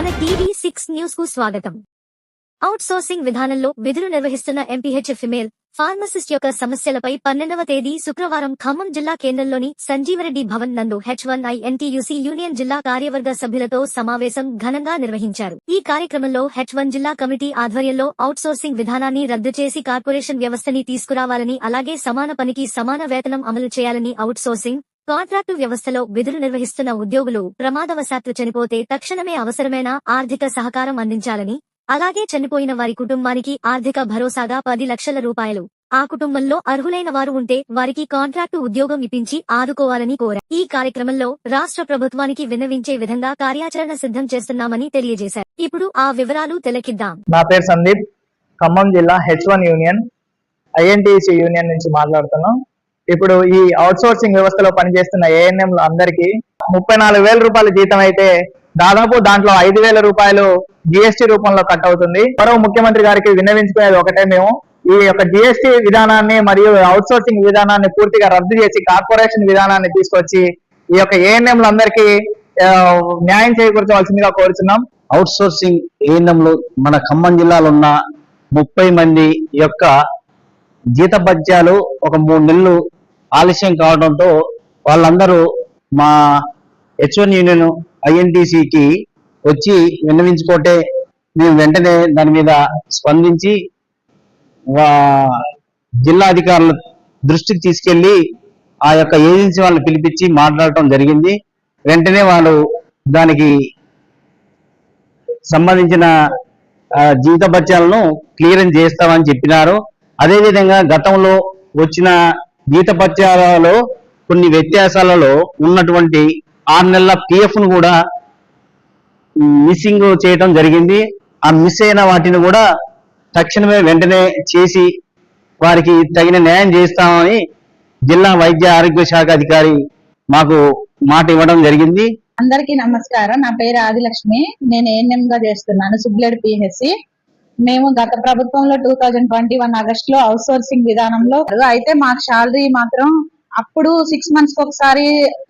మన TV six న్యూస్కు స్వాగతం. అవుట్ సోర్సింగ్ విధానంలో విధులు నిర్వహిస్తున్న ఎంపీహెచ్ ఫిమేల్ ఫార్మసిస్ట్ యొక్క సమస్యలపై పన్నెండవ తేదీ శుక్రవారం ఖమ్మం జిల్లా కేంద్రంలోని సంజీవరెడ్డి భవన్ నందు హెచ్ వన్ ఐ యూనియన్ జిల్లా కార్యవర్గ సభ్యులతో సమావేశం ఘనంగా నిర్వహించారు. ఈ కార్యక్రమంలో హెచ్ వన్ జిల్లా కమిటీ ఆధ్వర్యంలో అవుట్ సోర్సింగ్ విధానాన్ని రద్దు చేసి కార్పొరేషన్ వ్యవస్థని తీసుకురావాలని అలాగే సమాన పనికి సమాన వేతనం అమలు చేయాలని అవుట్ సోర్సింగ్ కాంట్రాక్టు వ్యవస్థలో విధులు నిర్వహిస్తున్న ఉద్యోగులు ప్రమాదవశాత్తు చనిపోతే తక్షణమే అవసరమైన ఆర్థిక సహకారం అందించాలని అలాగే చనిపోయిన వారి కుటుంబానికి ఆర్థిక భరోసాగా పది లక్షల రూపాయలు. ఆ కుటుంబంలో అర్హులైన వారు ఉంటే వారికి కాంట్రాక్టు ఉద్యోగం ఇప్పించి ఆదుకోవాలని కోరారు. ఈ కార్యక్రమంలో రాష్ట్ర ప్రభుత్వానికి విన్నవించే విధంగా కార్యాచరణ సిద్ధం చేస్తున్నామని తెలియజేశారు. ఇప్పుడు ఆ వివరాలు తెలకిద్దాం. నా పేరు సందీప్. ఖమ్మం జిల్లా H one union INTUC union నుంచి మాట్లాడుతున్నాం. ఇప్పుడు ఈ అవుట్సోర్సింగ్ వ్యవస్థలో పనిచేస్తున్న ఏఎన్ఎం అందరికి ముప్పై నాలుగు వేల రూపాయల జీతం అయితే దాదాపు దాంట్లో ఐదు వేల రూపాయలు జిఎస్టి రూపంలో కట్ అవుతుంది. మరో ముఖ్యమంత్రి గారికి విన్నవించుకునేది ఒకటే మేము. ఈ యొక్క జిఎస్టి విధానాన్ని మరియు అవుట్సోర్సింగ్ విధానాన్ని పూర్తిగా రద్దు చేసి కార్పొరేషన్ విధానాన్ని తీసుకొచ్చి ఈ యొక్క ఏఎన్ఎంలు అందరికీ న్యాయం చేకూర్చవలసిందిగా కోరుతున్నాం అవుట్సోర్సింగ్ ఏఎన్ఎంలు మన ఖమ్మం జిల్లాలో ఉన్న ముప్పై మంది యొక్క జీతభత్యాలు ఒక మూడు నెలలు ఆలస్యం కావడంతో వాళ్ళందరూ మా హెచ్ వన్ యూనియన్ ఐఎన్టీసీకి వచ్చి విన్నవించుకోటే మేము వెంటనే దాని మీద స్పందించి జిల్లా అధికారుల దృష్టికి తీసుకెళ్ళి ఆ యొక్క ఏజెన్సీ వాళ్ళని పిలిపించి మాట్లాడటం జరిగింది. వెంటనే వాళ్ళు దానికి సంబంధించిన జీవిత భత్యాలను క్లియరెన్స్ చేస్తామని చెప్పినారు. అదేవిధంగా గతంలో వచ్చిన గీతపత్యాలలో కొన్ని వ్యత్యాసాలలో ఉన్నటువంటి ఆరు నెలల పిఎఫ్ను కూడా మిస్సింగ్ చేయటం జరిగింది. ఆ మిస్ అయిన వాటిని కూడా తక్షణమే వెంటనే చేసి వారికి తగిన న్యాయం చేస్తామని జిల్లా వైద్య ఆరోగ్య శాఖ అధికారి మాకు మాట ఇవ్వడం జరిగింది. అందరికీ నమస్కారం. నా పేరు ఆదిలక్ష్మి. నేను ఏఎన్ఎం గా చేస్తున్నాను. సుబ్లెడ్ పిహెచ్సి మేము గత ప్రభుత్వంలో టూ థౌజండ్ ట్వంటీ వన్ ఆగస్ట్లో అవుట్ సోర్సింగ్ విధానంలో అయితే మాకు శాలరీ మాత్రం అప్పుడు సిక్స్ మంత్స్ ఒకసారి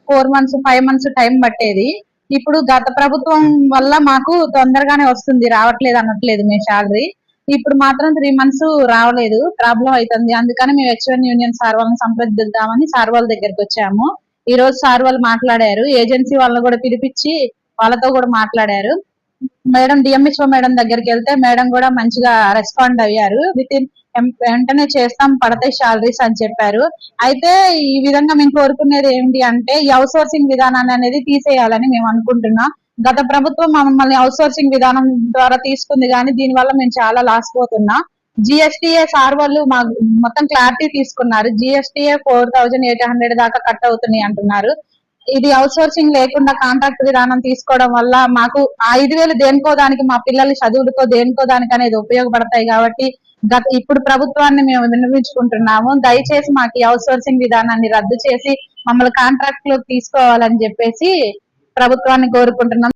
four months five months time పట్టేది. ఇప్పుడు గత ప్రభుత్వం వల్ల మాకు తొందరగానే వస్తుంది రావట్లేదు అనట్లేదు మీ శాలరీ ఇప్పుడు మాత్రం త్రీ మంత్స్ రావలేదు ప్రాబ్లం అవుతుంది అందుకని మేము హెచ్ఎన్ యూనియన్ సార్ వాళ్ళని సంప్రదిద్దామని సార్ వాళ్ళ దగ్గరికి వచ్చాము. ఈ రోజు సార్ వాళ్ళు మాట్లాడారు. ఏజెన్సీ వాళ్ళని కూడా పిలిపించి వాళ్ళతో కూడా మాట్లాడారు. మేడం డిఎంహెచ్ఓ మేడం దగ్గరికి వెళ్తే మేడం కూడా మంచిగా రెస్పాండ్ అయ్యారు. విత్ ఇన్ వెంటనే చేస్తాం పడతాయి శాలరీస్ అని చెప్పారు. అయితే ఈ విధంగా మేము కోరుకునేది ఏంటి అంటే ఈ అవుట్ సోర్సింగ్ విధానాన్ని అనేది తీసేయాలని మేము అనుకుంటున్నాం. గత ప్రభుత్వం మమ్మల్ని అవుట్ సోర్సింగ్ విధానం ద్వారా తీసుకుంది కానీ దీని వల్ల మేము చాలా లాస్ పోతున్నాం. జిఎస్టిఏ సార్ వాళ్ళు మా మొత్తం క్లారిటీ తీసుకున్నారు. జిఎస్టిఏ ఫోర్ థౌజండ్ ఎయిట్ హండ్రెడ్ దాకా కట్ అవుతున్నాయి అంటున్నారు. ఇది అవుట్ సోర్సింగ్ లేకుండా కాంట్రాక్ట్ విధానం తీసుకోవడం వల్ల మాకు ఆ ఐదు వేలు దేనికో దానికి మా పిల్లల చదువులకో దేనికో దానికి అనేది ఉపయోగపడతాయి కాబట్టి గత ఇప్పుడు ప్రభుత్వాన్ని మేము వినిపించుకుంటున్నాము దయచేసి మాకు ఈ అవుట్ సోర్సింగ్ విధానాన్ని రద్దు చేసి మమ్మల్ని కాంట్రాక్ట్లో తీసుకోవాలని చెప్పేసి ప్రభుత్వాన్ని కోరుకుంటున్నాం.